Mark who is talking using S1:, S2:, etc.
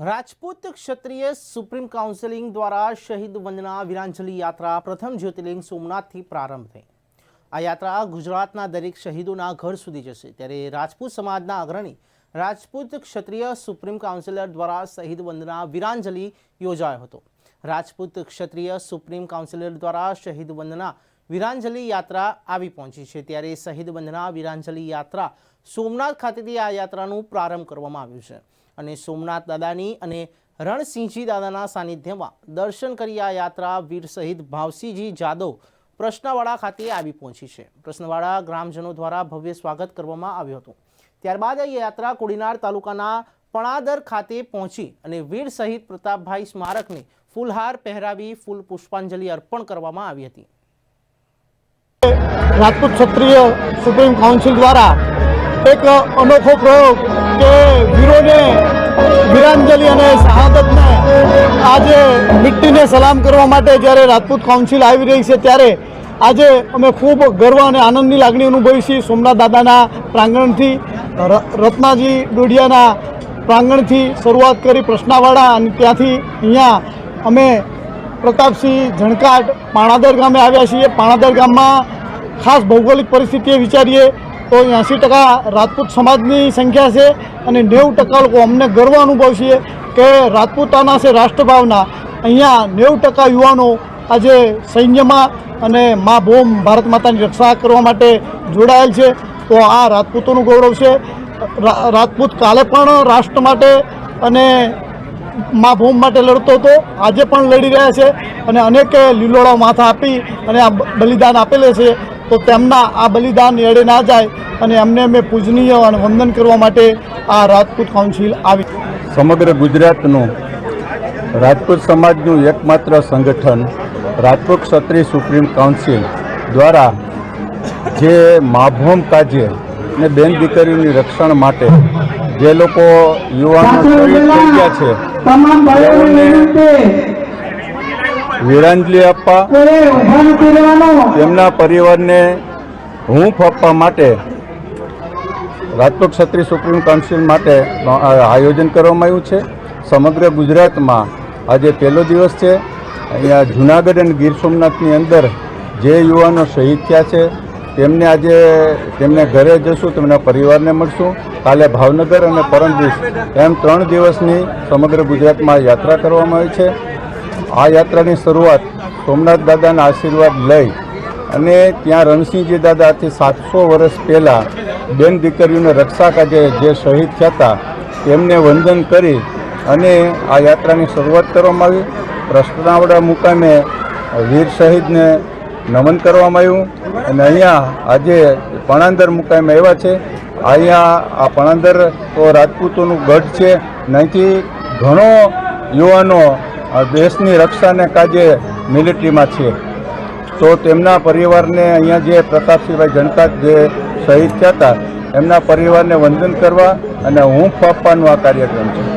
S1: રાજપૂત ક્ષત્રિય supreme counselling દ્વારા શહીદ વંદના વીરાંજલિ યાત્રા પ્રથમ જ્યોતિર્લિંગ સોમનાથથી પ્રારંભ થઈ. આ યાત્રા ગુજરાતના દરેક શહીદોના ઘર સુધી જશે. ત્યારે રાજપૂત સમાજના અગ્રણી રાજપૂત ક્ષત્રિય સુપ્રીમ કાઉન્સિલર દ્વારા શહીદ વંદના વિરાંજલિ યોજાયો હતો. રાજપૂત ક્ષત્રિય સુપ્રીમ કાઉન્સિલર દ્વારા શહીદ વંદના વિરાંજલિ યાત્રા આવી પહોંચી છે. ત્યારે શહીદ વંદના વીરાંજલિ યાત્રા સોમનાથ ખાતેથી આ યાત્રાનું પ્રારંભ કરવામાં આવ્યું છે. અને સોમનાથ દાદાની અને રણસિંહજી દાદાના સાનિધ્યમાં દર્શન કરી આ યાત્રા વીર શહીદ ભાવસિંહજી જાદવ પ્રશ્નવાડા ખાતે આવી પહોંચી છે. પ્રશ્નવાડા ગ્રામજનો દ્વારા ભવ્ય સ્વાગત કરવામાં આવ્યું હતું. ત્યારબાદ આ યાત્રા કોડીનાર તાલુકાના પણાદર ખાતે પહોંચી અને વીર શહીદ પ્રતાપભાઈ સ્મારકને ફૂલહાર પહેરાવી ફૂલ પુષ્પાંજલિ અર્પણ કરવામાં આવી હતી.
S2: રાજપૂત ક્ષત્રિય સુપ્રીમ કાઉન્સિલ દ્વારા એક અનોખો પ્રયોગ વીરાંજલિ અને શહાદતને આજે મિટ્ટીને સલામ કરવા માટે જ્યારે રાજપૂત કાઉન્સિલ આવી રહી છે, ત્યારે આજે અમે ખૂબ ગર્વ અને આનંદની લાગણી અનુભવી છીએ સોમનાથ દાદાના પ્રાંગણથી રત્નાજી ડોડિયાના પ્રાંગણથી શરૂઆત કરી પ્રશ્નાવાડા અને ત્યાંથી અહીંયા અમે પ્રતાપસિંહ ઝણકાટ પાણાદર ગામે આવ્યા છીએ. પાણાદર ગામમાં ખાસ ભૌગોલિક પરિસ્થિતિએ વિચારીએ તો એંસી ટકા રાજપૂત સમાજની સંખ્યા છે અને નેવું ટકા લોકો અમને ગર્વ અનુભવ છીએ કે રાજપૂતાના છે રાષ્ટ્રભાવના. અહીંયા નેવું ટકા યુવાનો આજે સૈન્યમાં અને મા ભૂમ ભારત માતાની રક્ષા કરવા માટે જોડાયેલ છે. તો આ રાજપૂતોનું ગૌરવ છે. રાજપૂત કાલે પણ રાષ્ટ્ર માટે અને મા ભૂમ માટે લડતો હતો. આજે પણ લડી રહ્યા છે અને અનેક લીલોડા માથા આપી અને આ બલિદાન આપેલે છે. તો તેમના આ બલિદાન એડે ના જાય અને એમને અમે પૂજનીય અને વંદન કરવા માટે આ રાજપૂત કાઉન્સિલ આવી.
S3: સમગ્ર ગુજરાતનું રાજપૂત સમાજનું એકમાત્ર સંગઠન રાજપૂત ક્ષત્રિય સુપ્રીમ કાઉન્સિલ દ્વારા જે માભોમ કાજે ને બેન દીકરીઓની રક્ષણ માટે જે લોકો યુવાનો શહીદ થઈ ગયા છે વિરાંજલિ આપવા. તેમના પરિવારને હૂંફ આપવા માટે રાજકોટ ક્ષત્રિય સુપ્રીમ કાઉન્સિલ માટે આયોજન કરવામાં આવ્યું છે. સમગ્ર ગુજરાતમાં આજે પહેલો દિવસ છે. અહીંયા જુનાગઢ અને ગીર સોમનાથની અંદર જે યુવાનો શહીદ થયા છે તેમને આજે તેમને ઘરે જશું તેમના પરિવારને મળશું. કાલે ભાવનગર અને પરમ એમ ત્રણ દિવસની સમગ્ર ગુજરાતમાં યાત્રા કરવામાં આવી છે. આ યાત્રાની શરૂઆત સોમનાથ દાદાના આશીર્વાદ લઈ અને ત્યાં રણસિંહજી દાદાથી સાતસો વર્ષ પહેલાં બેન દીકરીઓને રક્ષા કાજે જે શહીદ થયા હતા, તેમને વંદન કરી અને આ યાત્રાની શરૂઆત કરવામાં આવી. પ્રશ્નાવડા મુકામે વીર શહીદને નમન કરવામાં આવ્યું અને અહીંયા આજે પણાંદર મુકામે આવ્યા છે. અહીંયા આ પણાંદર તો રાજપૂતોનું ગઢ છે નહીંથી ઘણો યુવાનો દેશની રક્ષાને કાજે મિલિટરીમાં છે. તો તેમના પરિવારને અહીંયા જે પ્રતાપસિંહભાઈ જણકા જે શહીદ થયા હતા, એમના પરિવારને વંદન કરવા અને હૂંફ આપવાનો આ કાર્યક્રમ છે.